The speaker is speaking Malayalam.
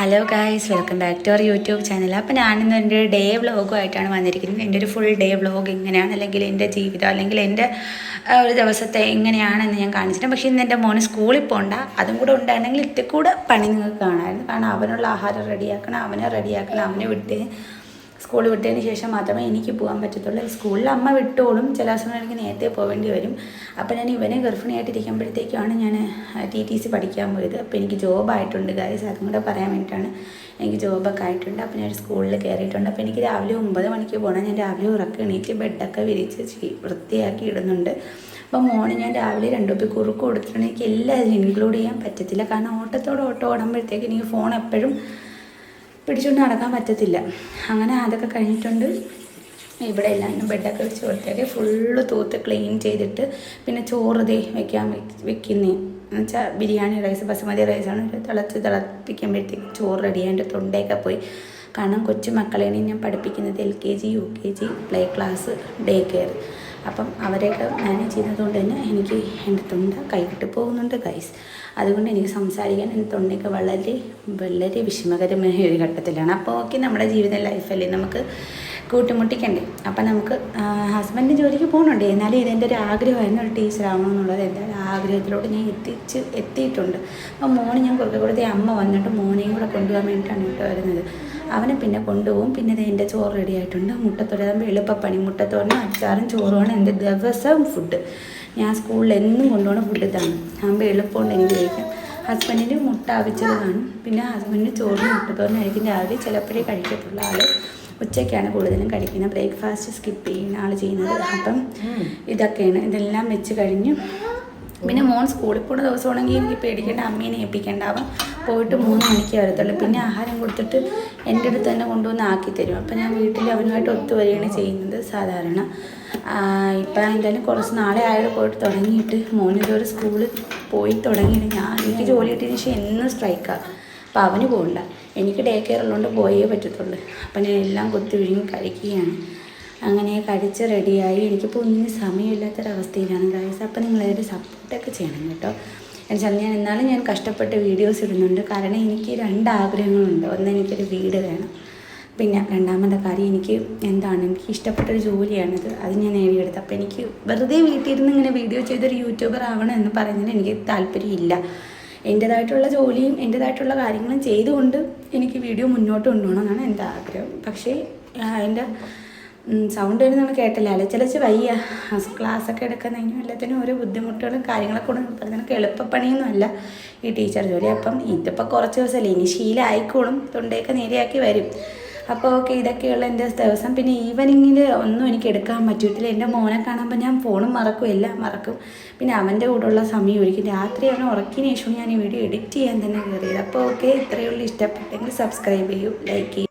Hello guys welcome back to our YouTube channel അപ്പോൾ ഞാനിന്ന് എന്റെ ഡേ വ്ളോഗുമായിട്ടാണ് വന്നിരിക്കുന്നത്. എന്റെ ഒരു ഫുൾ ഡേ വ്ളോഗ് എങ്ങനെയാണ് അല്ലെങ്കിൽ എന്റെ ജീവിതം അല്ലെങ്കിൽ എന്റെ ഒരു ദിവസത്തെ എങ്ങനെയാണെന്ന് ഞാൻ കാണിച്ചിട്ടുണ്ട്. പക്ഷേ ഇന്ന് എന്റെ മോന് സ്കൂളിൽ പോകണ്ട അതും കൂടെ ഉണ്ടായിരുന്നെങ്കിൽ ഇത്തിരി കൂടെ പണി നിങ്ങൾക്ക് കാണാമായിരുന്നു. കാരണം അവനുള്ള ആഹാരം റെഡിയാക്കണം അവനെ റെഡിയാക്കണം അവനെ വിട്ട് സ്കൂൾ വിട്ടതിന് ശേഷം മാത്രമേ എനിക്ക് പോകാൻ പറ്റത്തുള്ളൂ. സ്കൂളിൽ അമ്മ വിട്ടോളും. ചില ദിവസങ്ങൾ എനിക്ക് നേരത്തെ പോകേണ്ടി വരും. അപ്പോൾ ഞാൻ ഇവനെ ഗർഭിണിയായിട്ടിരിക്കുമ്പോഴത്തേക്കാണ് ഞാൻ ടി ടി സി പഠിക്കാൻ പോയത്. അപ്പോൾ എനിക്ക് ജോബായിട്ടുണ്ട് ഗൈസ് അതും കൂടെ പറയാൻ വേണ്ടിയിട്ടാണ് എനിക്ക് ജോബൊക്കെ ആയിട്ടുണ്ട്. അപ്പോൾ ഞാൻ സ്കൂളിൽ കയറിയിട്ടുണ്ട്. അപ്പോൾ എനിക്ക് രാവിലെ ഒമ്പത് മണിക്ക് പോകണം. ഞാൻ രാവിലെ ഉറക്കം എണീറ്റ് ബെഡൊക്കെ വിരിച്ച് വൃത്തിയാക്കി ഇടുന്നുണ്ട്. അപ്പോൾ മോണ് ഞാൻ രാവിലെ രണ്ടു പേർ കുറുക്ക് കൊടുത്തിട്ടുണ്ടെങ്കിൽ എനിക്ക് ഇൻക്ലൂഡ് ചെയ്യാൻ പറ്റത്തില്ല. കാരണം ഓട്ടത്തോടെ ഓട്ടം ഓടുമ്പോഴത്തേക്ക് എനിക്ക് ഫോൺ എപ്പോഴും പിടിച്ചുകൊണ്ട് നടക്കാൻ പറ്റത്തില്ല. അങ്ങനെ അതൊക്കെ കഴിഞ്ഞിട്ടുണ്ട് ഇവിടെ എല്ലാവരും ബെഡൊക്കെ വെച്ച് കൊടുത്തേക്ക് ഫുള്ള് തൂത്ത് ക്ലീൻ ചെയ്തിട്ട് പിന്നെ ചോറ് ദേ വെക്കാൻ വെക്കുന്നേ. എന്നുവെച്ചാൽ ബിരിയാണി റൈസ് ബസുമതി റൈസാണ് തിളച്ച് തിളപ്പിക്കുമ്പോഴത്തേക്ക് ചോറ് റെഡി എന്റെ തൊണ്ടയൊക്കെ പോയി. കാരണം കൊച്ചു മക്കളെയാണ് ഞാൻ പഠിപ്പിക്കുന്നത് L K G U K G play class day care. അപ്പം അവരെയൊക്കെ മാനേജ് ചെയ്യുന്നതുകൊണ്ട് തന്നെ എനിക്ക് എന്റെ തൊണ്ട കൈവിട്ട് പോകുന്നുണ്ട് ഗൈസ് അതുകൊണ്ട് എനിക്ക് സംസാരിക്കാൻ എന്റെ തൊണ്ടയൊക്കെ വളരെ വളരെ വിഷമകരമായ ഒരു ഘട്ടത്തിലാണ്. അപ്പോൾ ഓക്കെ നമ്മുടെ ജീവിത ലൈഫല്ലേ നമുക്ക് കൂട്ടിമുട്ടിക്കണ്ടേ? അപ്പം നമുക്ക് ഹസ്ബൻഡ് ജോലിക്ക് പോകുന്നുണ്ട്. എന്നാലും ഇതെന്റെ ഒരു ആഗ്രഹമായിരുന്നു ഒരു ടീച്ചറാവണം എന്നുള്ളത്. എന്റെ ആഗ്രഹത്തിലോട്ട് ഞാൻ എത്തിച്ച് എത്തിയിട്ടുണ്ട്. അപ്പോൾ മോന് ഞാൻ കുറേ അമ്മ വന്നിട്ട് മോനെയും കൂടെ കൊണ്ടുപോകാൻ വേണ്ടിയിട്ടാണ് കേട്ടോ വരുന്നത്. അവനെ പിന്നെ കൊണ്ടുപോകും. പിന്നെ ഇത് എന്റെ ചോറ് റെഡി ആയിട്ടുണ്ട്. മുട്ടത്തോടാകുമ്പോൾ എളുപ്പപ്പണി. മുട്ടത്തോടിനും അച്ചാറും ചോറുമാണ് എന്റെ ദിവസവും ഫുഡ് ഞാൻ സ്കൂളിൽ എന്നും കൊണ്ടുപോകുന്ന ഫുഡ് ഇതാണ്. ആകുമ്പോൾ എളുപ്പമുണ്ട് എനിക്ക് കഴിക്കാം? ഹസ്ബൻഡിന് മുട്ട അവിച്ചത് കാണും പിന്നെ ഹസ്ബൻഡിന് ചോറും മുട്ടത്തോറിനായിരിക്കും രാവിലെ ചിലപ്പോഴേ കഴിക്കത്തുള്ള ആൾ ഉച്ചയ്ക്കാണ് കൂടുതലും കഴിക്കുന്നത്. ബ്രേക്ക്ഫാസ്റ്റ് സ്കിപ്പ് ചെയ്യുന്ന ആൾ ചെയ്യുന്നത്. അപ്പം ഇതൊക്കെയാണ്. ഇതെല്ലാം വെച്ച് കഴിഞ്ഞ് പിന്നെ മോൻ സ്കൂളിൽ പോകുന്ന ദിവസമാണെങ്കിൽ എനിക്ക് പേടിക്കേണ്ട അമ്മേനെ ഏൽപ്പിക്കേണ്ട. അവൻ പോയിട്ട് മൂന്ന് മണിക്ക് വരത്തുള്ളൂ. പിന്നെ ആഹാരം കൊടുത്തിട്ട് എന്റെ അടുത്ത് തന്നെ കൊണ്ടുവന്ന് ആക്കി തരും. അപ്പം ഞാൻ വീട്ടിൽ അവനുമായിട്ട് ഒത്തുവരികയാണ് ചെയ്യുന്നത് സാധാരണ. ഇപ്പം എന്തായാലും കുറച്ച് നാളെ ആയിട്ട് പോയിട്ട് തുടങ്ങിയിട്ട് മോൻ ഒരു സ്കൂളിൽ പോയി തുടങ്ങിയിട്ട് ഞാൻ എനിക്ക് ജോലി കിട്ടിയതിന് ശേഷം എന്നും സ്ട്രൈക്കാണ് അപ്പോൾ അവന് പോകണ്ട. എനിക്ക് ഡേ കെയർ ഉള്ളതുകൊണ്ട് പോയേ പറ്റത്തുള്ളൂ. അപ്പം ഞാൻ എല്ലാം കൊത്തി വിഴുങ്ങി കഴിക്കുകയാണ്. അങ്ങനെ കഴിച്ച് റെഡിയായി. എനിക്കിപ്പോൾ ഒന്നിനും സമയമില്ലാത്തൊരവസ്ഥയിലാണ് ഗായ്സ് അപ്പോൾ നിങ്ങളതിന്റെ സപ്പോർട്ടൊക്കെ ചെയ്യണം കേട്ടോ. എന്നുവെച്ചാൽ ഞാൻ എന്നാലും ഞാൻ കഷ്ടപ്പെട്ട് വീഡിയോസ് ഇടുന്നുണ്ട്. കാരണം എനിക്ക് രണ്ട് ആഗ്രഹങ്ങളുണ്ട് ഒന്ന് എനിക്കൊരു വീട് വേണം. പിന്നെ രണ്ടാമത്തെ കാര്യം എനിക്ക് എന്താണ്? എനിക്ക് ഇഷ്ടപ്പെട്ടൊരു ജോലിയാണിത്. അത് ഞാൻ നേടിയെടുത്ത് അപ്പോൾ എനിക്ക് വെറുതെ വീട്ടിലിരുന്ന് ഇങ്ങനെ വീഡിയോ ചെയ്തൊരു യൂട്യൂബർ ആവണം എന്ന് പറയുന്നതിന് എനിക്ക് താല്പര്യമില്ല. എന്റേതായിട്ടുള്ള ജോലിയും എന്റേതായിട്ടുള്ള കാര്യങ്ങളും ചെയ്തുകൊണ്ട് എനിക്ക് വീഡിയോ മുന്നോട്ട് കൊണ്ടുപോകണം എന്നാണ് എന്റെ ആഗ്രഹം. പക്ഷേ എന്റെ സൗണ്ട് നമ്മൾ കേട്ടില്ല. അലച്ചലച്ച് വയ്യ. ക്ലാസ്സൊക്കെ എടുക്കുന്നതിനും എല്ലാത്തിനും ഓരോ ബുദ്ധിമുട്ടുകളും കാര്യങ്ങളൊക്കെ കൊണ്ട് പറഞ്ഞാൽ എളുപ്പപ്പണിയൊന്നുമല്ല ഈ ടീച്ചർ ജോലി. അപ്പം ഇതിപ്പോൾ കുറച്ച് ദിവസമല്ലേ? ഇനി ശീലമായിക്കോളും തൊണ്ടയൊക്കെ നേരെയാക്കി വരും. അപ്പോൾ ഓക്കെ ഇതൊക്കെയുള്ള എന്റെ ദിവസം. പിന്നെ ഈവനിങ്ങിൽ ഒന്നും എനിക്ക് എടുക്കാൻ പറ്റിയിട്ടില്ല എന്റെ മോനെ കാണുമ്പോൾ ഞാൻ ഫോണും മറക്കും. എല്ലാം മറക്കും. പിന്നെ അവന്റെ കൂടെയുള്ള സമയം ഒരിക്കും രാത്രിയാണ് ഉറക്കിന് ശേഷം ഞാൻ ഈ വീഡിയോ എഡിറ്റ് ചെയ്യാൻ തന്നെ കയറിയത് അപ്പോൾ ഓക്കെ ഇത്രയേ ഉള്ളൂ. ഇഷ്ടപ്പെട്ടെങ്കിൽ സബ്സ്ക്രൈബ് ചെയ്യൂ ലൈക്ക് ചെയ്യൂ.